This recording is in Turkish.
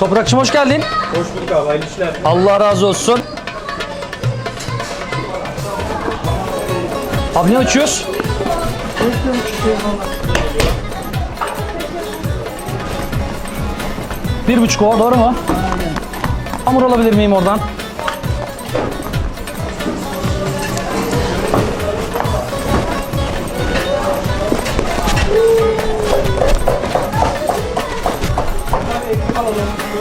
Toprakçım hoş geldin. Hoş bulduk abi, hayırlı işler. Allah razı olsun. Abi ne açıyoruz? Bir buçuk o doğru mu? Hamur alabilir miyim oradan? Gracias.